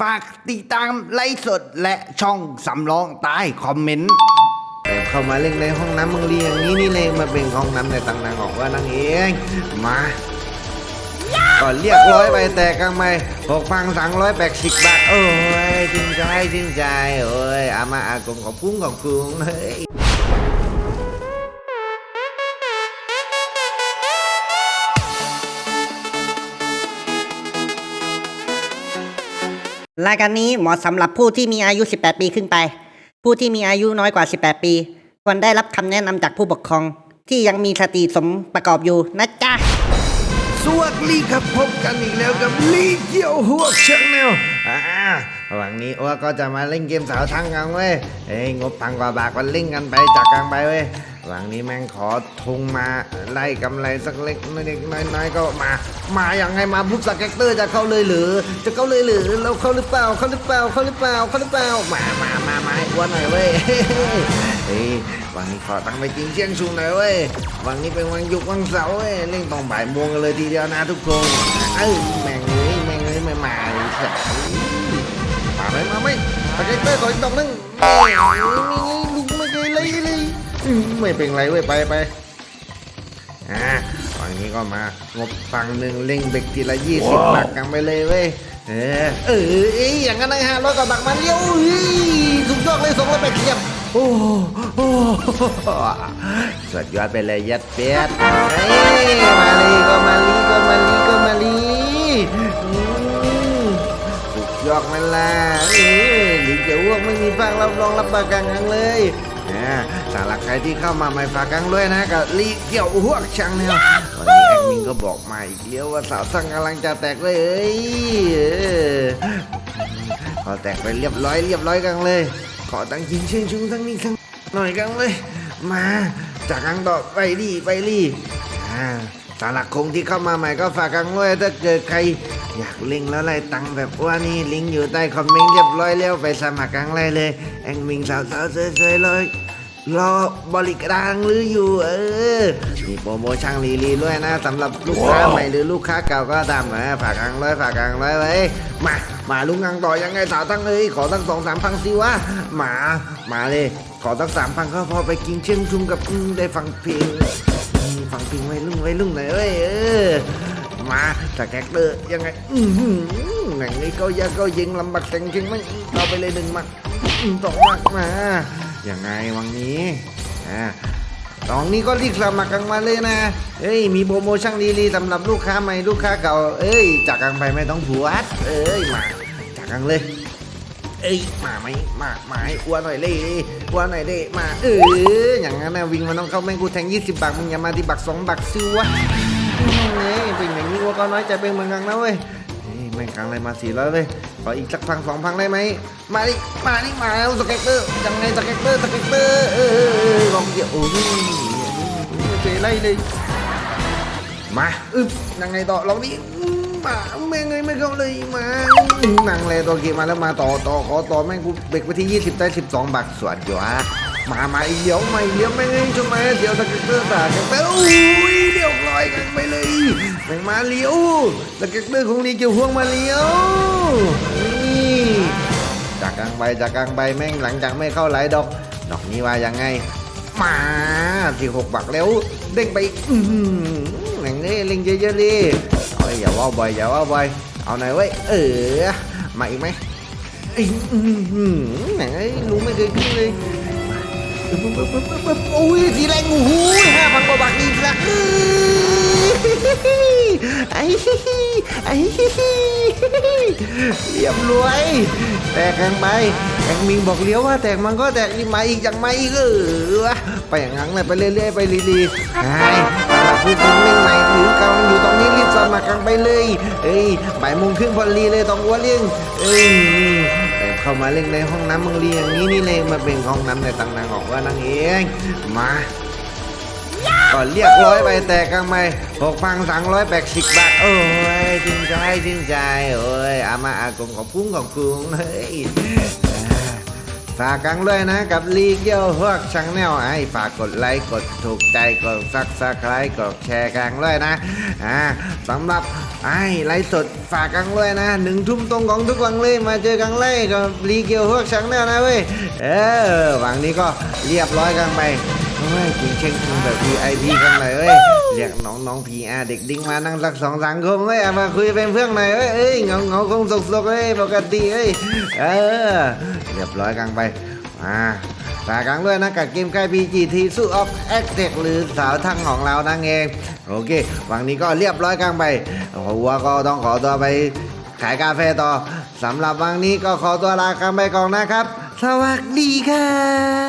ฝากติดตามไลฟ์สดและช่องสำรองใต้คอมเมนต์ แต่เข้ามาเล่นในห้องน้ำมึงเรียงนี้นี่เลยมาเป็นห้องน้ำในตังนางออกว่านั่งเองมาก่อนเรียกร้อยไปแต่กลางไม่หกพันสามร้อยแปดสิบบาทโอ้ยจริงใจจริงใจโอ้ยอามาอากงขอบคุณขอบคุณเฮ้ย รายการนี้เหมาะสำหรับผู้ที่มีอายุ 18 ปีขึ้นไป ผู้ที่มีอายุน้อยกว่า 18 ปี ควรได้รับคำแนะนำจากผู้ปกครอง ที่ยังมีสติสมประกอบอยู่นะจ๊ะ สวัสดีครับพบกันอีกแล้วกับลีเกียวหัวชาแนลอ่าวันนี้อ้วก็จะมาเล่นเกมสาวทั้งกันเว้ยเอ้ยงบพันกว่าบาทก็เล่นกันไปจากกลางไปเว้ย วันนี้แม่งขอทุงมาไล่กำไรสักเล็กน้อยๆก็มา มาอย่างไงมาปุ๊บสเก็ตเตอร์จะเข้าเลยหรือ จะเข้าเลยหรือเราเข้าหรือเปล่าเข้าหรือเปล่าเข้าหรือเปล่าเข้าหรือเปล่ามามามามาให้อ้วนหน่อยเว้ยเฮ้ยวันนี้ขอตั้งไปกินเชียงชุงหน่อยเว้ยวันนี้เป็นวันหยุดวันเสาร์เว้ยเล่นตอนบ่ายโมงกันเลยทีเดียวนะทุกคนเอ้ยแม่งเอ้ยแม่งเอ้ยไม่มาเลยมาไหมมาไหมสเก็ตเตอร์ขออีกดอกนึง ไม่เป็นไรเว้ยไปไปอ่าวันนี้ก็มางบฟังหนึ่งเล่งเบกทีละยี่สิบบาทกันไปเลยเว้ยเออเอออย่างนั้นนะฮะร้อยกว่าบาทมาเลี้ยวสุดยอดเลยสองร้อยแปดสิบโอ้โอ้สุดยอดไปเลยยัดเป็ดเฮ้มาลีก็มาลีก็มาลีก็มาลีสุดยอดไหมล่ะหรือจะอ้วกไม่มีฟังรับรองรับประกันกันเลย สำหรับใครที่เข้ามาไม่ฝากกันด้วยนะกับลีเกี่ยวอ้วช่างเนี่ยวันนี้แอดมินก็บอกมาอีกแล้วว่าสาวสั่งกำลังจะแตกเลยเอออพอแตกไปเรียบร้อยเรียบร้อยกันเลย ขอตั้งยิงเชิงชุงทั้งนี้ทั้งหน่อยกันเลย มาจากกังดอไปดีไปรีอ่าสาระคงที่เข้ามาใหม่ก็ฝากกันด้วยถ้าเกิดใคร อยากลิงแล้วไล่ตังแบบว่านี่ลิงก์อยู่ใต้คอมเมนต์เรียบร้อยแล้วไปสมัครกันเลยเลยแองมิงสาวๆสวยๆเลยรอบริการหรืออยู่ เออมีโปรโมชั่นลีลีด้วยนะสำหรับลูกค้าใหม่หรือลูกค้าเก่าก็ตามมาฝากกังร้อยฝากกังร้อยไว้มามาลุงกังต่อยังไงสาวตั้งเอ้ยขอตั้งสองสามพันสิวะมามาเลย ขอตั้งสามพันก็พอไปกินเชียงชุมกับได้ฟังเพลงฟังเพลงไว้ลุ่งไว้ลุ่งหน่อยเว้ยเออ มาจากแก๊กเตอร์ยังไง อือหือย่างนี้ก็ยังก็ยิงลำบากแต่งจริงไหมเอาไปเลยหนึ่งมาอืมสองมามายังไงวังนี้อ่าตองนี้ก็รีบสมัครกันมาเลยนะเอ้ย มีโปรโมชั่นดีๆสำหรับลูกค้าใหม่ลูกค้าเก่า เอ้ย จากกันไปไม่ต้องผัวดเอ้ย มา จากกันเลย เอ้ย มาไหมมามาให้อ้วนหน่อยเลยอ้วนหน่อยเด้มา เอออย่างนั้นนะวิ่งมันต้องเข้าแม่งกูแทง 20 บาท มึงอย่ามาที่บักสองบักซิวะ เอ้ยเป็นอย่างนี้ว่าก็น้อยใจเป็นเหมือนกันนะเว้ยเฮ้ยแม่งกลางอะไรมาสี่ร้อยเลยขออีกสักพังสองพังได้ไหมมาดิมาดิมาแล้วสเก็ตเตอร์ยังไงสเก็ตเตอร์สเก็ตเตอร์เออลองเดี๋ยวโอ้ยเคยไล่เลยมาอึบยังไงต่อลองดิมาแม่งเลยไม่เข้าเลยมานั่งเลยตัวเกมมาแล้วมาต่อต่อขอต่อแม่งกูเบรกไปที่20ได้12บาทสวัสดีวะ มามาเดี๋ยวมาเดี๋ยวแม่งเองใช่ไหมเดี๋ยวสเก็ตเตอร์ตากกันไปโอ้ยเดี๋ยวลอยกันไปเลยแม่งมาเลี้ยวสเก็ตเตอร์ของลีเกี่ยวห่วงมาเลี้ยวนี่จากกลางใบจากกลางใบแม่งหลังจากไม่เข้าหลายดอก ดอกนี้ว่ายังไง มาสี่หกบักแล้ว เด้งไปอือหือหนังนี้เล่งเยอะๆดิเอ้ยอย่าว่าบ่อยอย่าว่าบ่อยเอาหน่อยเว้ยเออมาอีกไหมเอ้ยอื้อหือหนังไอ้รู้ไม่เคยขึ้นเลย อ้ยสีแรงโอ้โหห้าพันกว่าบาทอีกละไอ้ไอ้เรียบร้อยแตกกันไปแองมิงบอกเลี้ยวว่าแตกมันก็แตกอีกมาอีกอย่างมาอีกเออไปอย่างนั้นเลยไปเรื่อยๆไปลีๆไอ้ผู้ชมเล่นใหม่หรือกำลังอยู่ตรงนี้รีบสมัครกันไปเลยเอ้ยบ่ายโมงครึ่งพอดีเลยต้องวัวเลี้ยงเอ้ย เข้ามาเล่นในห้องน้ำมึงเรียงนี้นี่เลยมาเป็นห้องน้ำในตังนางออกว่านางเองมาก่อนเรียกร้อยไปแต่กลางไม่หกพันสามร้อยแปดสิบบาทโอ้ยจริงใจจริงใจโอ้ยอามาอากงของกุ้งของกุ้งเฮ้ย ฝากกันด้วยนะกับลีเกียวฮวกชังแนลไอ้ฝากกดไลค์กดถูกใจกดซักซักไลค์กดแชร์กันด้วยนะอ่าสำหรับไอ้ไลฟ์สดฝากกันด้วยนะหนึ่งทุ่มตรงของทุกวันเลยมาเจอกันเลยกับลีเกียวฮวกชังแนลนะเว้ยเออวันนี้ก็เรียบร้อยกันไปเฮ้ยกินเช็งกินแบบ VIP กันหน่อยเว้ย เรียกน้องน้องพีอาเด็กดิ้งมานั่งสักสองสังคมเว้ยเอามาคุยเป็นเพื่อนหน่อยเว้ยเอ้ยเงาเงาคงสกสกเว้ยปกติเว้ยเออเรียบร้อยกันไปอ่าฝากกันด้วยนะกับเกมใกล้พีจีทีสู้ออฟแอคเทคหรือสาวทั้งของเรานั่งเองโอเควันนี้ก็เรียบร้อยกันไปหัวก็ต้องขอตัวไปขายกาแฟต่อสำหรับวันนี้ก็ขอตัวลากันไปก่อนนะครับ สวัสดีครับ